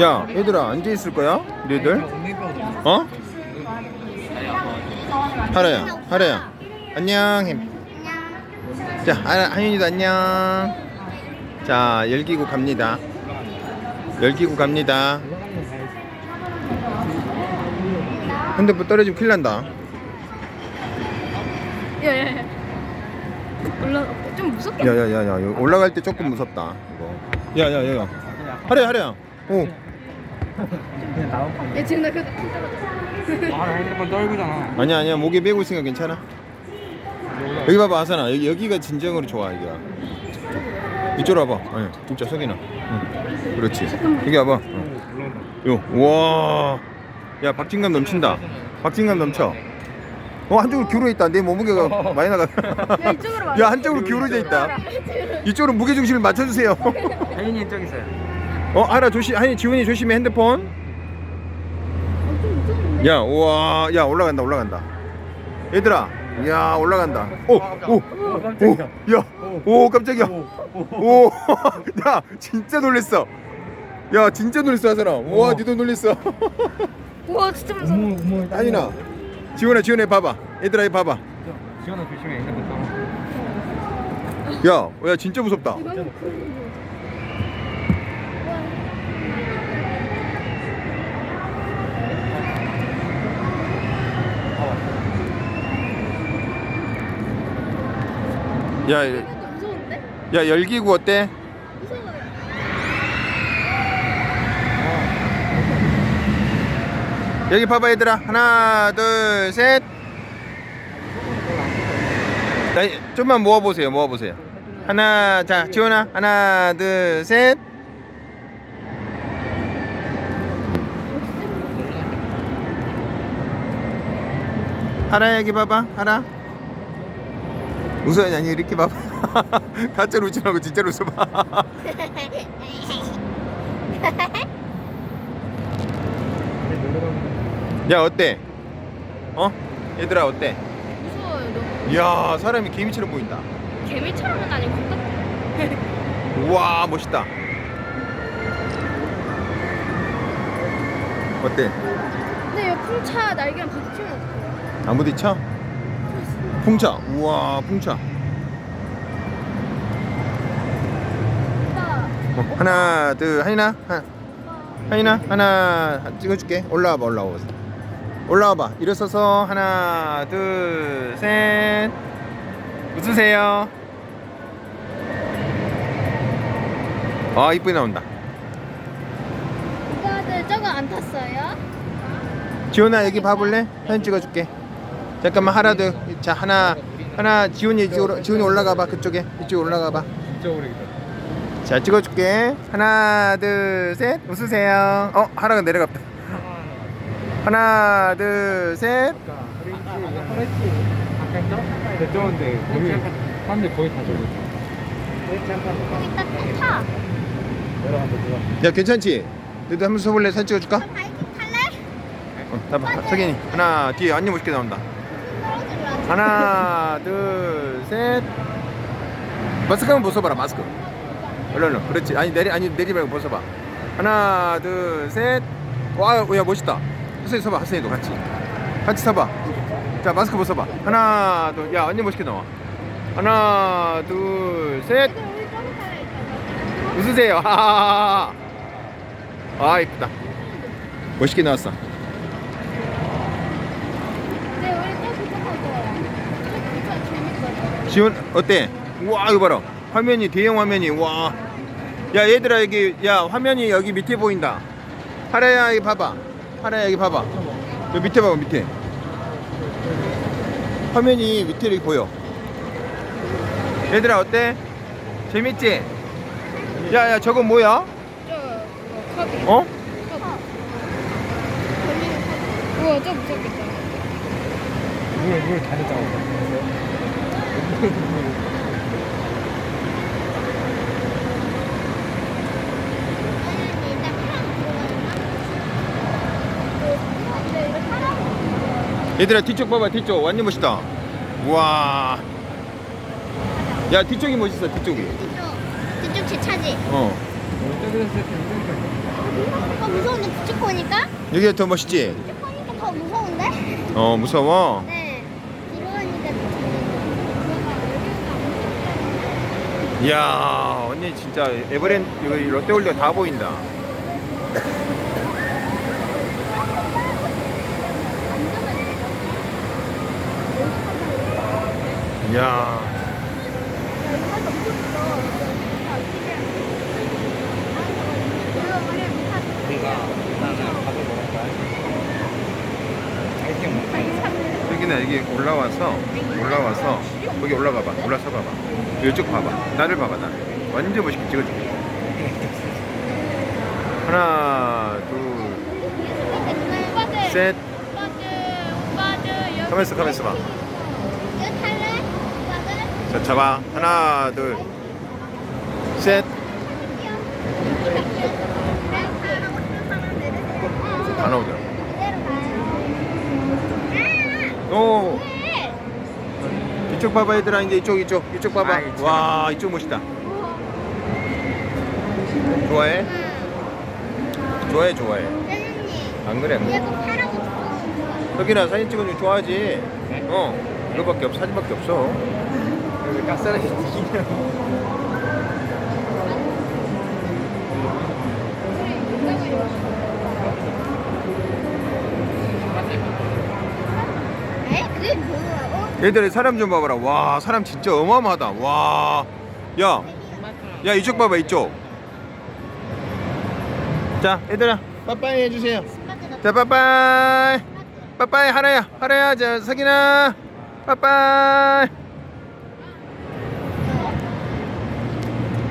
야 얘들아 앉아 있을 거야? 너희들? 어? 하라야 하라야 안녕 햄. 자 하- 하윤이도 안녕 자 열기구 갑니다 열기구 갑니다 핸드폰 떨어지면 큰일 난다 야야야. 올라 좀 무섭게. 야야야야 올라갈 때 조금 무섭다 이거 야야야야 하래야 하래야 오야 지금 나 그. 아 핸드폰 떨구잖아. 아니야 아니야. 목에 메고 있으니까 괜찮아. 여기 봐봐 하산아. 여기, 여기가 진정으로 좋아 여기가 이쪽으로 와봐. 아니 진짜 석이나. 응. 그렇지. 여기 와봐. 응. 요 우와. 야 박진감 넘친다. 박진감 넘쳐. 어 한쪽으로 기울어 있다. 내 몸무게가 많이 나가. 야 이쪽으로 와. 야 한쪽으로 기울어져 있다. 이쪽으로 무게 중심을 맞춰주세요. 혜인이 저기 있어요 어 하나 조심 아니 지훈이 조심해 핸드폰. 야 우와 야 올라간다 올라간다. 얘들아 야 올라간다. 오오오야오 깜짝이야. 오야 진짜 놀랬어. 야 진짜 놀랬어 하선아 우와 니도 놀랬어. 우와 진짜 무서워. 아니나 지훈아 지훈아 봐봐. 얘들아 이거 봐봐 지원아 조심해 핸드폰. 야야 진짜 무섭다 야, 무서운데? 야 열기구 어때? 무서워요. 여기 봐봐 얘들아. 하나 둘셋. 자, 좀만 모아보세요 모아보세요. 하나 자 지훈아. 하나 둘셋. 하라 여기 봐봐. 하라 웃어야 아니 이렇게 봐봐 가짜로 웃지 말고 진짜로 웃어봐 야 어때? 어? 얘들아 어때? 무서워요 너무. 이야 사람이 개미처럼 보인다 개미처럼은 아니고 똑같아. 우와 멋있다 어때? 근데 이 풍차 날개랑 부딪히면? 안 부딪혀? 풍차. 우와 풍차. 어, 하나 둘 하이나? 하, 하이나? 하나 찍어줄게. 올라와봐 올라와 올라와봐. 일어서서 하나 둘셋. 웃으세요. 아 이쁘게 나온다. 오빠들 저거 안 탔어요? 지훈아 여기 봐볼래? 사진 찍어줄게 잠깐만 하나 더자 하나 하나 지훈이 이쪽으로 지훈이 올라가 봐. 그쪽에. 이쪽 올라가봐. 진짜 오래겠다 자 찍어줄게. 하나 둘 셋. 웃으세요. 어 하나가 내려갔다. 하나 둘셋. 됐던데 거의 사람들 거의 다 저기 거기 딱 타. 야 괜찮지? 너도 한번 서볼래? 사진 찍어줄까? 탈래? 어 나봐. 석인이. 하나 뒤에 완전 멋있게 나온다 하나 둘 셋. 마스크 한번 벗어봐라 마스크. 얼른 얼른. 그렇지. 아니 내리 아니 내리 말고 벗어봐. 하나 둘 셋 와 야 멋있다. 하선이 서봐 하선이도 같이. 같이 서봐. 자 마스크 벗어봐. 하나 둘 야 완전 멋있게 나와. 하나 타야 있잖아. 웃으세요. 아 이쁘다. 멋있게 나왔어 네, 우리 또 그거 타고. 저 진짜 재밌거든. 지원 어때? 우와 이거 봐라 화면이 대형 화면이 와 야 얘들아 여기 야 화면이 여기 밑에 보인다 하라야 여기 봐봐 하라야 여기 봐봐 여기 밑에 봐봐 밑에 화면이 밑에 이렇게 보여 얘들아 어때? 재밌지? 야야 저거 뭐야? 저 컵이. 어? 컵. 걸리는 컵. 우와, 저 무섭겠다. 물물 다 됐잖아 얘들아 뒤쪽 봐봐 뒤쪽 완전 멋있다 우와 야 뒤쪽이 멋있어 뒤쪽이 뒤쪽 제 차지. 어 세트 이쪽에 무서운데 부축 보니까? 여기가 더 멋있지? 부축 보니까 더 무서운데? 어 무서워 네. 뒤로 가니까 이야 언니 진짜 에버랜드 여기 롯데월드가 다 보인다 이야? 여기는 여기 올라와서 올라와서 거기 올라가 봐. 올라서 봐봐. 이쪽 봐봐. 나를 봐봐 나 완전 멋있게 찍어줄게. 하나 둘셋. 가만 있어 가만 있어 봐? 자, 잡아. 하나, 둘, 셋. 다 나오죠. 오, 이쪽 봐봐, 얘들아. 이제 이쪽, 이쪽, 이쪽 봐봐. 아이, 참. 와, 이쪽 멋있다. 좋아해? 좋아해, 좋아해. 안 그래? 안 그래? 여기나 사진 찍어주면 좋아하지. 어, 이거밖에 없어, 사진밖에 없어. 여기 가스라이트 얘들아 사람 좀 봐봐라. 와 사람 진짜 어마어마하다. 와, 야, 야 이쪽 봐봐 이쪽. 자 얘들아 빠빠이 해주세요. 자 빠빠이, 빠빠이 하라야, 하라야, 자 석이나, 빠빠이.